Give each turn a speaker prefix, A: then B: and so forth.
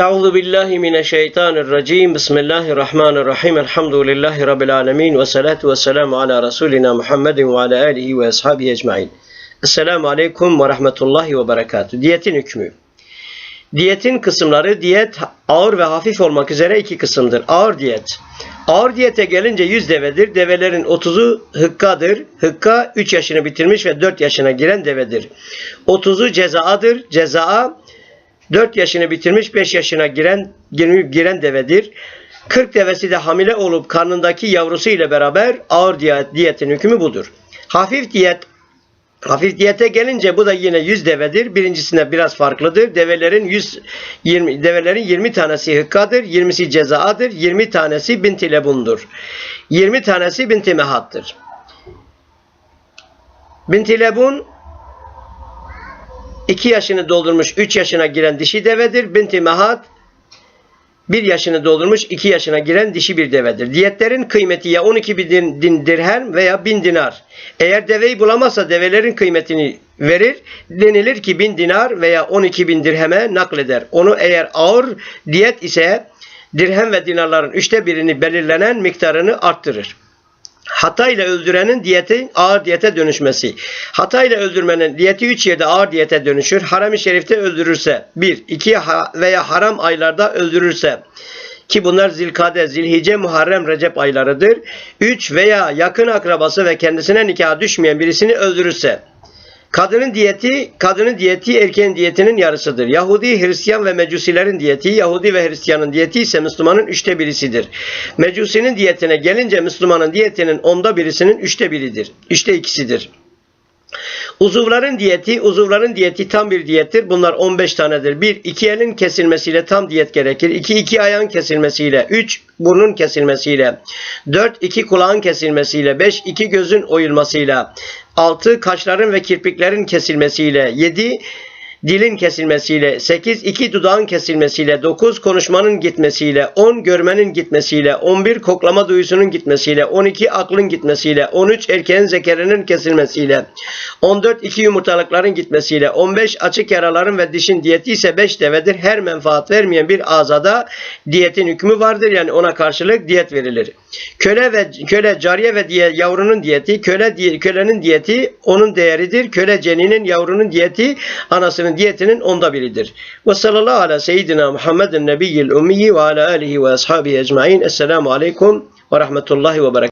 A: Euzu billahi mineşşeytanirracim. Bismillahirrahmanirrahim. Elhamdülillahi rabbil alamin ve salatu vesselamu ala rasulina Muhammedin ve ala alihi ve ashabihi ecmaîn. Esselamu aleyküm ve rahmetullahi ve berekatuhu. Diyetin hükmü. Diyetin kısımları diyet ağır ve hafif olmak üzere iki kısımdır. Ağır diyet. Ağır diyete gelince 100 devedir. Develerin 30'u hıkkadır. Hıkka 3 yaşını bitirmiş ve 4 yaşına giren devedir. 30'u cezaadır. Cezaa 4 yaşını bitirmiş 5 yaşına giren giren devedir. 40 devesi de hamile olup karnındaki yavrusu ile beraber ağır diyet, diyetin hükmü budur. Hafif diyet Hafif diyete gelince bu da yine 100 devedir. Birincisinde biraz farklıdır. Develerin 100 20 develerin 20 tanesi hıkkadır, 20'si cezaadır, 20 tanesi binti lebundur. 20 tanesi binti mehattır. Binti lebun 2 yaşını doldurmuş 3 yaşına giren dişi devedir. Binti mehat 1 yaşını doldurmuş 2 yaşına giren dişi bir devedir. Diyetlerin kıymeti ya 12 bin din dirhem veya 1000 dinar. Eğer deveyi bulamazsa develerin kıymetini verir. Denilir ki 1000 dinar veya 12 bin dirheme nakleder. Onu eğer ağır diyet ise dirhem ve dinarların üçte birini belirlenen miktarını arttırır. Hata ile öldürenin diyeti ağır diyete dönüşmesi. Hata ile öldürmenin diyeti üç yerde ağır diyete dönüşür. Haram-ı şerifte öldürürse, bir, iki veya haram aylarda öldürürse, ki bunlar Zilkade, Zilhice, Muharrem, Recep aylarıdır. Üç veya yakın akrabası ve kendisine nikaha düşmeyen birisini öldürürse, Kadının diyeti, kadının diyeti erkeğin diyetinin yarısıdır. Yahudi, Hristiyan ve Mecusilerin diyeti, Yahudi ve Hristiyanın diyeti ise Müslümanın üçte birisidir. Mecusinin diyetine gelince Müslümanın diyetinin onda birisinin üçte biridir. Üçte ikisidir. Uzuvların diyeti, uzuvların diyeti tam bir diyettir. Bunlar 15 tanedir. 1. iki elin kesilmesiyle tam diyet gerekir. 2. iki, ayağın kesilmesiyle. 3. Burnun kesilmesiyle. 4. iki kulağın kesilmesiyle. 5. iki gözün oyulmasıyla. 6. Kaşların ve kirpiklerin kesilmesiyle. 7 dilin kesilmesiyle, 8 iki dudağın kesilmesiyle, 9 konuşmanın gitmesiyle, 10 görmenin gitmesiyle, 11 koklama duyusunun gitmesiyle, 12 aklın gitmesiyle, 13 erkeğin zekerinin kesilmesiyle, 14 iki yumurtalıkların gitmesiyle, 15 açık yaraların ve dişin diyeti ise 5 devedir. Her menfaat vermeyen bir azada diyetin hükmü vardır. Yani ona karşılık diyet verilir. Köle ve köle cariye ve diye yavrunun diyeti, köle kölenin diyeti onun değeridir. Köle ceninin yavrunun diyeti anasının diyetinin onda biridir. Ve sallallahu ala seyyidina Muhammedin nebiyyil ummiyi ve ala alihi ve ashabihi ecmain. Esselamu aleyküm ve rahmetullahi ve berekatuhu.